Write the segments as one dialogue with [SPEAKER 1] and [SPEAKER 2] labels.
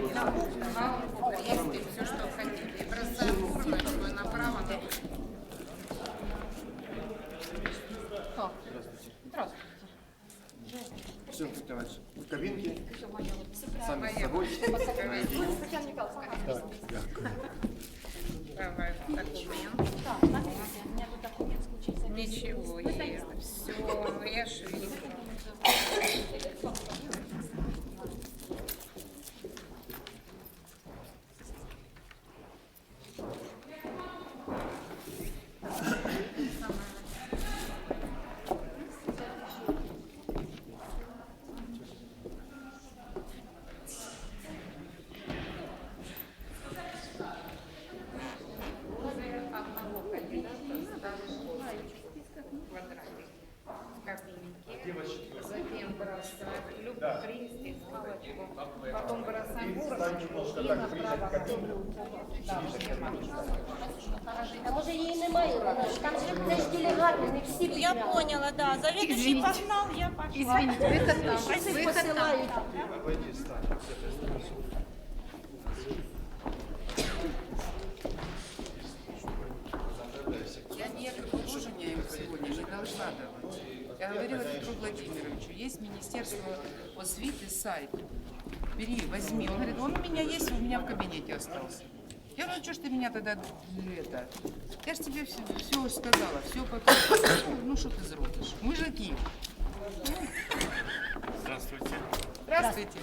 [SPEAKER 1] Есть все, что хотели. И бросаем урночку направо.
[SPEAKER 2] Так. Здравствуйте.
[SPEAKER 3] Все, давайте. В кабинке. Сами с.
[SPEAKER 1] Ничего, есть. Все, я ж вижу. Одного кандидата ставишь квадратик в кабинке, затем бросать любой крестик, галочку, потом бросаем урночку и направо. Да,
[SPEAKER 4] А може її немає, там же це ж делегати, не всі
[SPEAKER 5] Я
[SPEAKER 4] підряд.
[SPEAKER 5] поняла, да. Заведующий погнал, я пошла.
[SPEAKER 1] Извините, выход там,
[SPEAKER 4] Всіх
[SPEAKER 1] выход там.
[SPEAKER 4] посилають.
[SPEAKER 3] Пойди, стань. С этой стороны.
[SPEAKER 6] Я некоторые положения им сегодня не должна давать. Я говорила Петру Владимировичу, есть Министерство освиты сайт. Бери, возьми. Он говорит, он у меня есть, у меня в кабинете остался. Я говорю, что ж ты меня тогда это? Я же тебе все, все сказала, все показала. Ну что ты зародишь? Мужики.
[SPEAKER 7] Здравствуйте.
[SPEAKER 6] Здравствуйте.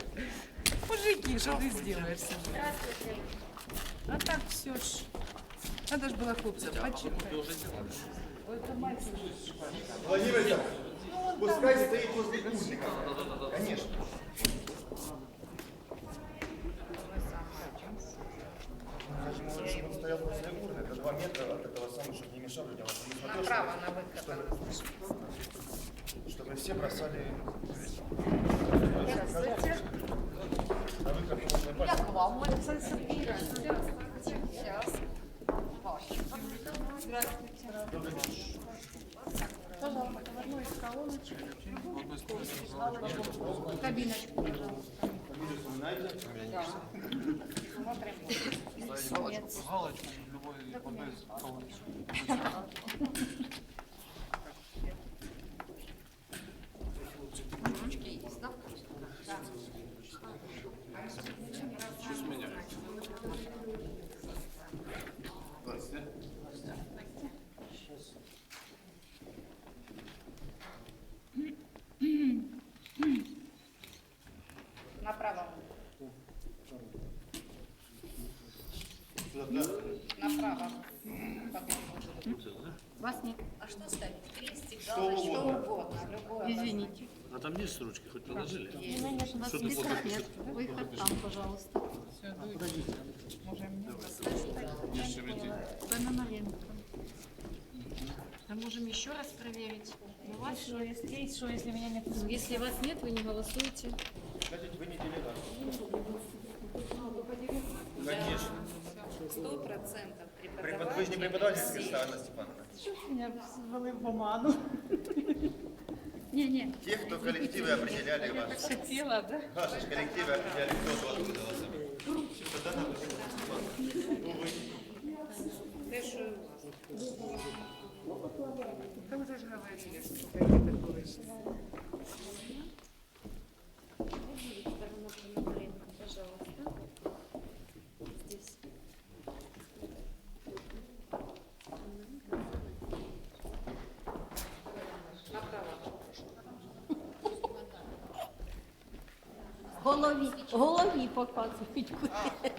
[SPEAKER 6] Мужики, что ты сделаешь? Здравствуйте. А так все ж. Надо же было хлопцев почитать.
[SPEAKER 3] Владимир пускай стоит возле курника. Конечно. Значит, чтобы он стоял возле урны, это два метра от этого самого, чтобы не мешал людям. чтобы
[SPEAKER 1] на выход.
[SPEAKER 3] чтобы- все бросали на выход можно пальцем.
[SPEAKER 1] Сейчас.
[SPEAKER 2] Пожалуйста, в одну из колоночек. Кабиночку, пожалуйста. Нет.
[SPEAKER 7] Галочку любой одной из колоночек.
[SPEAKER 1] Направо.
[SPEAKER 2] Вас нет.
[SPEAKER 4] А що ставить? Крестик,
[SPEAKER 3] Что
[SPEAKER 1] Что
[SPEAKER 3] угодно.
[SPEAKER 1] любое.
[SPEAKER 2] Извините.
[SPEAKER 7] А там есть ручки, хоть положили?
[SPEAKER 2] У меня же вас
[SPEAKER 7] Что ты
[SPEAKER 2] списков нет. Выход там, пожалуйста. Пономаренко.
[SPEAKER 5] А можем еще раз проверить? У вас
[SPEAKER 8] Что, если есть, что, если меня нет?
[SPEAKER 5] Если вас нет, вы не голосуете.
[SPEAKER 3] Хотите, вы не делегат. Конечно.
[SPEAKER 1] Сто процентов
[SPEAKER 3] Препод- Вы же не Анна Степановна.
[SPEAKER 8] Меня ввели в оману.
[SPEAKER 2] Не-не.
[SPEAKER 3] Те, кто коллективы определяли вас.
[SPEAKER 8] Хотела, да?
[SPEAKER 3] Ваши же коллективы определяли, кто вас откуда вас Тогда надо
[SPEAKER 1] Ты что? Да вы же говорили, что какие-то
[SPEAKER 4] Голові, голові показують. куди.